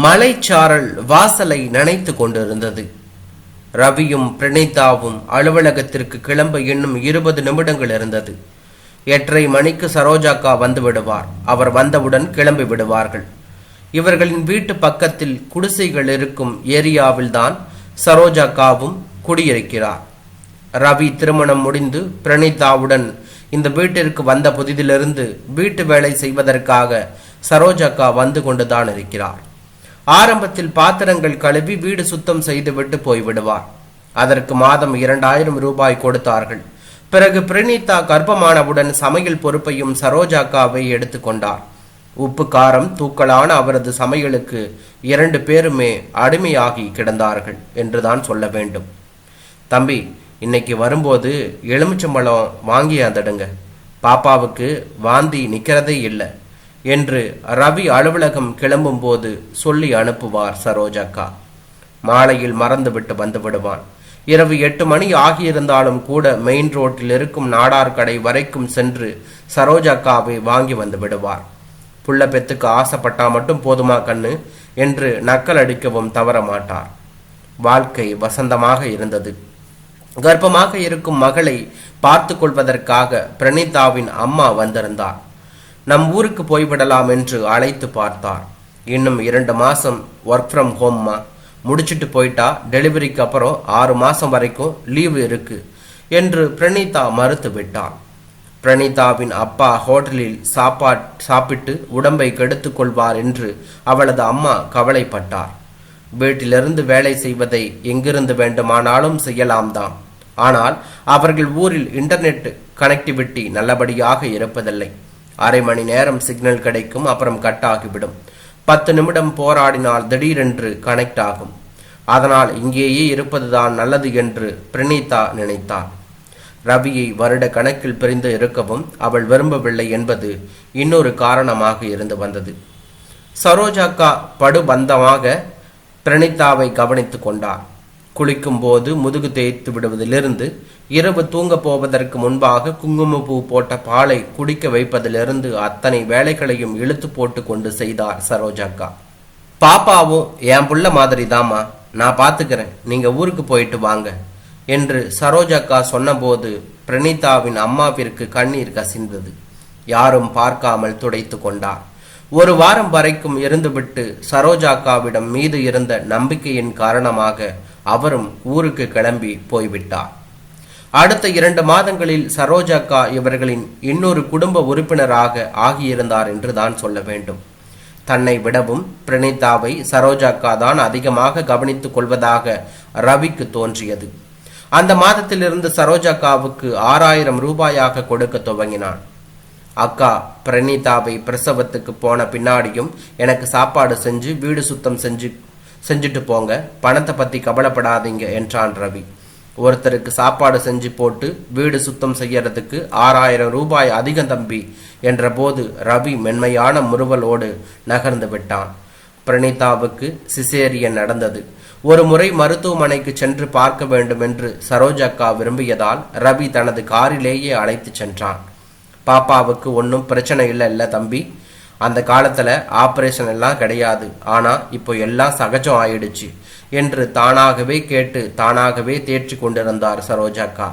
மலைச்சாரல் வாசலை நனைத்து கொண்டிருந்தது. ரவியும் பிரணீதாவும் அலுவலகத்திற்கு கிளம்ப இன்னும் இருபது நிமிடங்கள் இருந்தது. எட்டரை மணிக்கு சரோஜாக்கா வந்து விடுவார் அவர் வந்தவுடன் கிளம்பி விடுவார்கள். இவர்களின் வீட்டு பக்கத்தில் குடிசைகள் இருக்கும் ஏரியாவில்தான் சரோஜாக்காவும் குடியிருக்கிறார். ரவி திருமணம் முடிந்து பிரணீதாவுடன் இந்த வீட்டிற்கு வந்த புதிதிலிருந்து வீட்டு வேலை செய்வதற்காக சரோஜாக்கா வந்து கொண்டுதான் இருக்கிறார். ஆரம்பத்தில் பாத்திரங்கள் கழுவி வீடு சுத்தம் செய்துவிட்டு போய்விடுவார். அதற்கு மாதம் இரண்டாயிரம் ரூபாய் கொடுத்தார்கள். பிறகு பிரணீதா கர்ப்பமானவுடன் சமையல் பொறுப்பையும் சரோஜாக்காவை எடுத்துக்கொண்டார் உப்பு காரம் தூக்கலான அவரது சமையலுக்கு இரண்டு பேருமே அடிமையாகி கிடந்தார்கள் என்றுதான் சொல்ல வேண்டும். தம்பி இன்னைக்கு வரும்போது எலுமிச்சம்பழம் வாங்கி அந்தடுங்க. பாப்பாவுக்கு வாந்தி நிக்கிறதே இல்லை. என்று ரவி அலுவலகம் கிளம்பும்போது சொல்லி அனுப்புவார் சரோஜக்கா மாலையில் மறந்துவிட்டு வந்துவிடுவான். இரவு எட்டு மணி ஆகியிருந்தாலும் கூட மெயின் ரோட்டில் இருக்கும் நாடார் கடை வரைக்கும் சென்று சரோஜக்காவை வாங்கி வந்து விடுவார். புள்ள பெத்துக்கு ஆசைப்பட்டா மட்டும் போதுமா கண்ணு? என்று நக்கல் அடிக்கவும் தவற மாட்டார். வாழ்க்கை வசந்தமாக இருந்தது. கர்ப்பமாக இருக்கும் மகளை பார்த்து கொள்வதற்காக பிரணீதாவின் அம்மா வந்திருந்தார். நம் ஊருக்கு போய்விடலாம் என்று அழைத்து பார்த்தார். இன்னும் இரண்டு மாசம் ஒர்க் ஃப்ரம் ஹோம்மா முடிச்சிட்டு போயிட்டா டெலிவரிக்கு அப்புறம் ஆறு மாசம் வரைக்கும் லீவு இருக்கு என்று பிரணீதா மறுத்து விட்டார் பிரணீதாவின் அப்பா ஹோட்டலில் சாப்பாட் சாப்பிட்டு உடம்பை கெடுத்து கொள்வார் என்று அவளது அம்மா கவலைப்பட்டார். வீட்டிலிருந்து வேலை செய்வதை எங்கிருந்து வேண்டுமானாலும் செய்யலாம் தான் ஆனால் அவர்கள் ஊரில் இன்டர்நெட் கனெக்டிவிட்டி நல்லபடியாக இருப்பதில்லை. அரை மணி நேரம் சிக்னல் கிடைக்கும் அப்புறம் கட் ஆகிவிடும். பத்து நிமிடம் போராடினால் திடீரென்று கனெக்ட் ஆகும். அதனால் இங்கேயே இருப்பதுதான் நல்லது என்று பிரணீதா நினைத்தார் ரவியை வருட கணக்கில் பிரிந்து இருக்கவும் அவள் விரும்பவில்லை என்பது இன்னொரு காரணமாக இருந்து வந்தது. சரோஜாக்கா படுபந்தமாக பிரணீதாவை கவனித்து கொண்டார். குளிக்கும் போது முதுகு தேய்த்து விடுவதிலிருந்து இரவு தூங்க போவதற்கு முன்பாக குங்குமப்பூ போட்ட பாலை குடிக்க வைப்பதிலிருந்து அத்தனை வேலைகளையும் இழுத்து போட்டு கொண்டு செய்தார் சரோஜாக்கா பாப்பாவும் என் புள்ள மாதிரி தாமா நான் பாத்துக்கிறேன். நீங்க ஊருக்கு போயிட்டு வாங்க என்று சரோஜாக்கா சொன்னபோது பிரணீதாவின் அம்மாவிற்கு கண்ணீர் கசிந்தது. யாரும் பார்க்காமல் துடைத்து கொண்டார். ஒரு வாரம் வரைக்கும் இருந்துவிட்டு சரோஜாக்காவிடம் மீது இருந்த நம்பிக்கையின் காரணமாக அவரும் ஊருக்கு கிளம்பி போய்விட்டார். அடுத்த இரண்டு மாதங்களில் சரோஜாக்கா இவர்களின் இன்னொரு குடும்ப உறுப்பினராக ஆகியிருந்தார் என்று தான் சொல்ல வேண்டும். தன்னை விடவும் பிரணீதாவை சரோஜாக்கா தான் அதிகமாக கவனித்துக் கொள்வதாக ரவிக்கு தோன்றியது. அந்த மாதத்திலிருந்து சரோஜாக்காவுக்கு ஆறாயிரம் ரூபாயாக கொடுக்க துவங்கினான். அக்கா பிரணீதாவை பிரசவத்துக்கு போன பின்னாடியும் எனக்கு சாப்பாடு செஞ்சு வீடு சுத்தம் செஞ்சு செஞ்சுட்டு போங்க. பணத்தை பத்தி கவலைப்படாதீங்க என்றான் ரவி. ஒருத்தருக்கு சாப்பாடு செஞ்சு போட்டு வீடு சுத்தம் செய்யறதுக்கு ஆறாயிரம் ரூபாய் அதிகம் தம்பி என்ற போது ரவி மென்மையான முறுவலோடு நகர்ந்து விட்டான். பிரணீதாவுக்கு சிசேரியன் நடந்தது. ஒரு முறை மருத்துவமனைக்கு சென்று பார்க்க வேண்டும் என்று சரோஜக்கா விரும்பியதால் ரவி தனது காரிலேயே அழைத்து சென்றான். பாப்பாவுக்கு ஒன்றும் பிரச்சனை இல்லை இல்லை தம்பி அந்த காலத்தில் ஆப்ரேஷன் எல்லாம் கிடையாது. ஆனால் இப்போ எல்லாம் சகஜம் ஆயிடுச்சு என்று தானாகவே கேட்டு தானாகவே தேற்றி கொண்டிருந்தார் சரோஜாக்கா.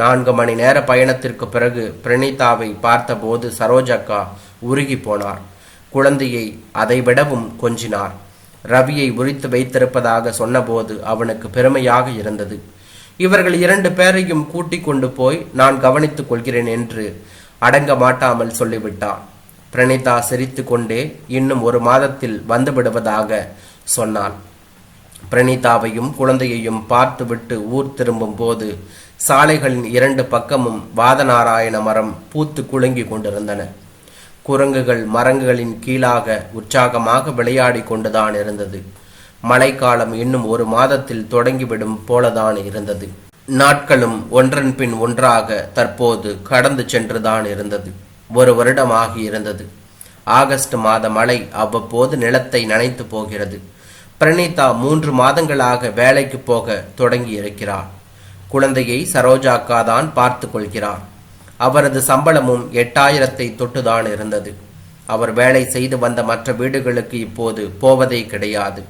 நான்கு மணி நேர பயணத்திற்கு பிறகு பிரணீதாவை பார்த்தபோது சரோஜாக்கா உருகி போனார். குழந்தையை அதைவிடவும் கொஞ்சினார். ரவியை உரித்து வைத்திருப்பதாக சொன்னபோது அவனுக்கு பெருமையாக இருந்தது. இவர்கள் இரண்டு பேரையும் கூட்டிக் கொண்டு போய் நான் கவனித்துக் கொள்கிறேன் என்று அடங்க மாட்டாமல் சொல்லிவிட்டான். பிரணீதா சிரித்து கொண்டே இன்னும் ஒரு மாதத்தில் வந்துவிடுவதாக சொன்னாள். சொன்னான் பிரணீதாவையும் குழந்தையையும் பார்த்துவிட்டு ஊர் திரும்பும் போது சாலைகளின் இரண்டு பக்கமும் வாதநாராயண மரம் பூத்து குலுங்கி கொண்டிருந்தன. குரங்குகள் மரங்களின் கீழாக உற்சாகமாக விளையாடி கொண்டுதான் இருந்தது. மழைக்காலம் இன்னும் ஒரு மாதத்தில் தொடங்கிவிடும் போலதான் இருந்தது. நாட்களும் ஒன்றன் பின் ஒன்றாக தற்போது கடந்து சென்றுதான் இருந்தது. ஒரு வருடமாகி இருந்தது. ஆகஸ்ட் மாத மழை அவ்வப்போது நிலத்தை நனைத்து போகிறது. பிரணீதா மூன்று மாதங்களாக வேலைக்கு போக தொடங்கி இருக்கிறார் குழந்தையை சரோஜாக்கா தான் பார்த்து கொள்கிறார். அவரது சம்பளமும் எட்டாயிரத்தை தொட்டுதான் இருந்தது. அவர் வேலை செய்து வந்த மற்ற வீடுகளுக்கு இப்போது போவதே கிடையாது.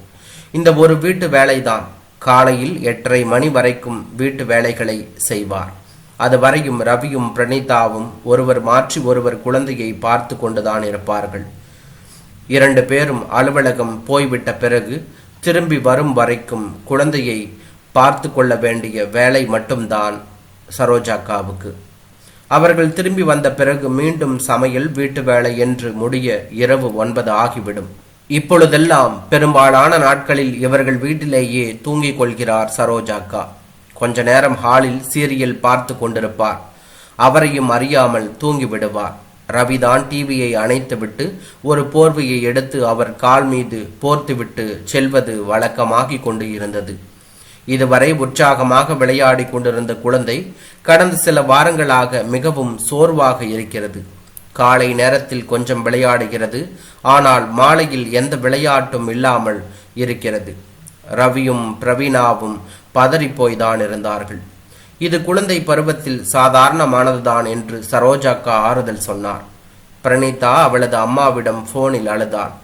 இந்த ஒரு வீட்டு வேலைதான். காலையில் எட்டரை மணி வரைக்கும் வீட்டு வேலைகளை செய்வார். அது வரையும் ரவியும் பிரணீதாவும் ஒருவர் மாற்றி ஒருவர் குழந்தையை பார்த்து கொண்டுதான் இருப்பார்கள். இரண்டு பேரும் அலுவலகம் போய்விட்ட பிறகு திரும்பி வரும் வரைக்கும் குழந்தையை பார்த்து கொள்ள வேண்டிய வேலை மட்டும்தான் சரோஜாக்காவுக்கு. அவர்கள் திரும்பி வந்த பிறகு மீண்டும் சமையல் வீட்டு வேலை என்று முடிய இரவு ஒன்பது ஆகிவிடும். இப்பொழுதெல்லாம் பெரும்பாலான நாட்களில் இவர்கள் வீட்டிலேயே தூங்கிக் கொள்கிறார் சரோஜாக்கா. கொஞ்ச நேரம் ஹாலில் சீரியல் பார்த்து கொண்டிருப்பார். அவரையும் அறியாமல் தூங்கிவிடுவார். ரவிதான் டிவியை அணைத்துவிட்டு ஒரு போர்வையை எடுத்து அவர் கால் மீது போர்த்துவிட்டு செல்வது வழக்கமாகிக் கொண்டு இருந்தது. இதுவரை உற்சாகமாக விளையாடி கொண்டிருந்த குழந்தை கடந்த சில வாரங்களாக மிகவும் சோர்வாக இருக்கிறது. காலை நேரத்தில் கொஞ்சம் விளையாடுகிறது. ஆனால் மாலையில் எந்த விளையாட்டும் இல்லாமல் இருக்கிறது. ரவியும் பிரவீனாவும் பதறிப்போய்தான் இருந்தார்கள். இது குழந்தை பருவத்தில் சாதாரணமானதுதான் என்று சரோஜாக்கா ஆறுதல் சொன்னார். பிரணீதா அவளது அம்மாவிடம் போனில் அழுதாள்.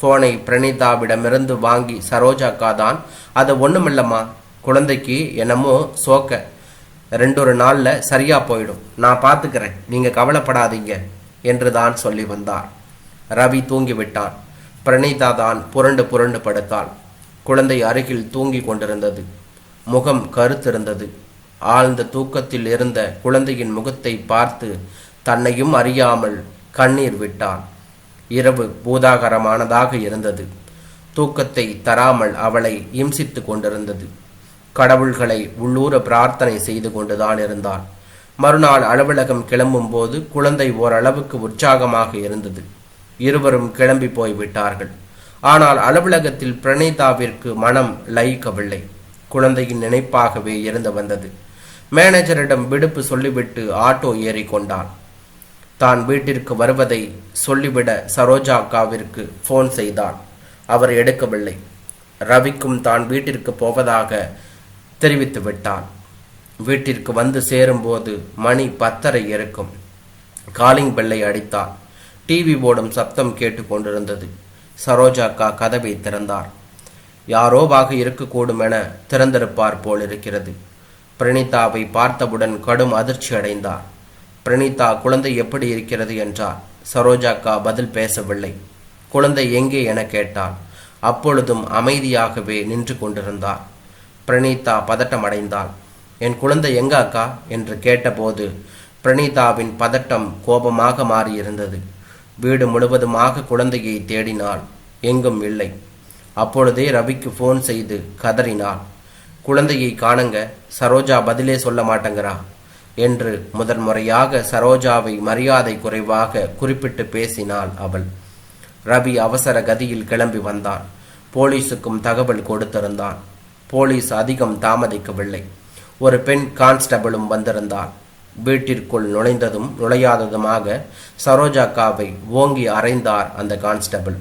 போனை பிரணீதாவிடமிருந்து வாங்கி சரோஜாக்கா தான் அது ஒண்ணுமில்லம்மா குழந்தைக்கு என்னமோ சோக்க. ரெண்டொரு நாளில் சரியா போயிடும். நான் பார்த்துக்கிறேன் நீங்க கவலைப்படாதீங்க என்று தான் சொல்லி வந்தார். ரவி தூங்கிவிட்டான். பிரணீதா தான் புரண்டு புரண்டு படுத்தாள். குழந்தை அருகில் தூங்கிக் கொண்டிருந்தது. முகம் கருத்திருந்தது. ஆழ்ந்த தூக்கத்தில் இருந்த குழந்தையின் முகத்தை பார்த்து தன்னையும் அறியாமல் கண்ணீர் விட்டான். இரவு பூதாகரமானதாக இருந்தது. தூக்கத்தை தராமல் அவளை இம்சித்து கொண்டிருந்தது. கடவுள்களை உள்ளூர பிரார்த்தனை செய்து கொண்டுதான் இருந்தான் மறுநாள் அலுவலகம் கிளம்பும் போது குழந்தை ஓரளவுக்கு உற்சாகமாக இருந்தது. இருவரும் கிளம்பி போய்விட்டார்கள். ஆனால் அலுவலகத்தில் பிரணீதாவிற்கு மனம் லயிக்கவில்லை. குழந்தையின் நினைப்பாகவே இருந்து வந்தது. மேனேஜரிடம் விடுப்பு சொல்லிவிட்டு ஆட்டோ ஏறிக்கொண்டான் தான் வீட்டிற்கு வருவதை சொல்லிவிட சரோஜாக்காவிற்கு ஃபோன் செய்தான். அவர் எடுக்கவில்லை. ரவிக்கும் தான் வீட்டிற்கு போவதாக தெரிவித்து விட்டான். வீட்டிற்கு வந்து சேரும்போது மணி பத்தரை இருக்கும். காலிங் பெல்லை அடித்தார் டிவி போடும் சப்தம் கேட்டுக்கொண்டிருந்தது சரோஜாக்கா கதவை திறந்தார். யாரோவாக இருக்கக்கூடும் என திறந்திருப்பார் போல் இருக்கிறது பிரணீதாவை பார்த்தவுடன் கடும் அதிர்ச்சி அடைந்தார். பிரணீதா குழந்தை எப்படி இருக்கிறது என்றார். சரோஜாக்கா பதில் பேசவில்லை. குழந்தை எங்கே என கேட்டார் அப்பொழுதும் அமைதியாகவே நின்று கொண்டிருந்தார். பிரணீதா பதட்டமடைந்தாள் என் குழந்தை எங்க அக்கா? என்று கேட்டபோது பிரணீதாவின் பதட்டம் கோபமாக மாறியிருந்தது. வீடு முழுவதுமாக குழந்தையை தேடினாள். எங்கும் இல்லை. அப்பொழுதே ரவிக்கு ஃபோன் செய்து கதறினாள். குழந்தையை காணுங்க சரோஜா பதிலே சொல்ல மாட்டேங்கிறா என்று முதன்முறையாக சரோஜாவை மரியாதை குறைவாக குறிப்பிட்டு பேசினாள் அவள். ரவி அவசர கதியில் கிளம்பி வந்தான். போலீஸுக்கும் தகவல் கொடுத்திருந்தான். போலீஸ் அதிகம் தாமதிக்கவில்லை. ஒரு பெண் கான்ஸ்டபிளும் வந்திருந்தாள். வீட்டிற்குள் நுழைந்ததும் நுழையாததுமாக சரோஜாக்காவை ஓங்கி அறைந்தார் அந்த கான்ஸ்டபிள்.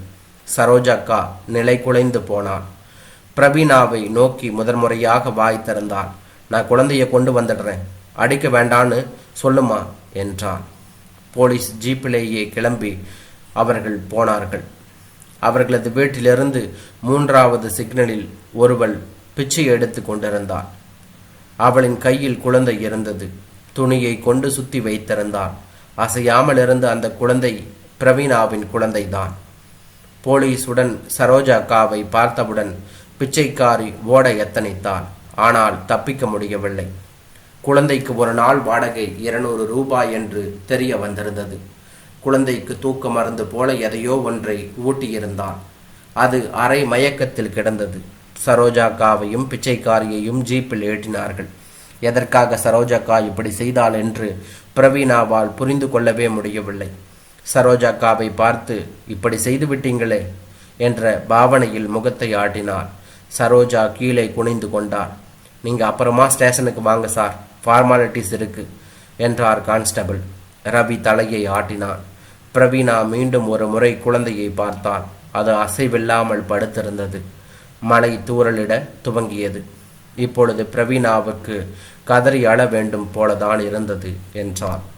சரோஜாக்கா நிலை குலைந்து போனாள் பிரவீனாவை நோக்கி முதன்முறையாக வாய் திறந்தாள். நான் குழந்தையை கொண்டு வந்துடுறேன். அடிக்க வேண்டான்னு சொல்லுமா? என்றான். போலீஸ் ஜீப்பிலேயே கிளம்பி அவர்கள் போனார்கள். அவர்களது வீட்டிலிருந்து மூன்றாவது சிக்னலில் ஒருவள் பிச்சை எடுத்து கொண்டிருந்தாள். அவளின் கையில் குழந்தை இருந்தது. துணியை கொண்டு சுத்தி வைத்திருந்தான். அசையாமல் இருந்த அந்த குழந்தை பிரவீனாவின் குழந்தைதான். போலீசுடன் சரோஜா அக்காவை பார்த்தவுடன் பிச்சைக்காரி ஓட எத்தனைத்தாள் ஆனால் தப்பிக்க முடியவில்லை. குழந்தைக்கு ஒரு நாள் வாடகை இருநூறு ரூபாய் என்று தெரிய வந்திருந்தது. குழந்தைக்கு தூக்க மருந்து போல எதையோ ஒன்றை ஊட்டியிருந்தான். அது அரை மயக்கத்தில் கிடந்தது. சரோஜாக்காவையும் பிச்சைக்காரியையும் ஜீப்பில் ஏற்றினார்கள். எதற்காக சரோஜக்கா இப்படி செய்தாள் என்று பிரவீனாவால் புரிந்து கொள்ளவே முடியவில்லை. சரோஜாக்காவை பார்த்து இப்படி செய்து விட்டீங்களே என்ற பாவனையில் முகத்தை ஆட்டினார் சரோஜா கீழே குனிந்து கொண்டார் நீங்க அப்புறமா ஸ்டேஷனுக்கு வாங்க சார் ஃபார்மாலிட்டிஸ் இருக்கு என்றார் கான்ஸ்டபிள். ரவி தலையை ஆட்டினான் பிரவீனா மீண்டும் ஒரு முறை குழந்தையை பார்த்தாள். அது அசைவில்லாமல் படுத்திருந்தது. மழை தூரலிட துவங்கியது. இப்பொழுது பிரவீனாவுக்கு கதறி அழ வேண்டும் போலதான் இருந்தது என்றார்.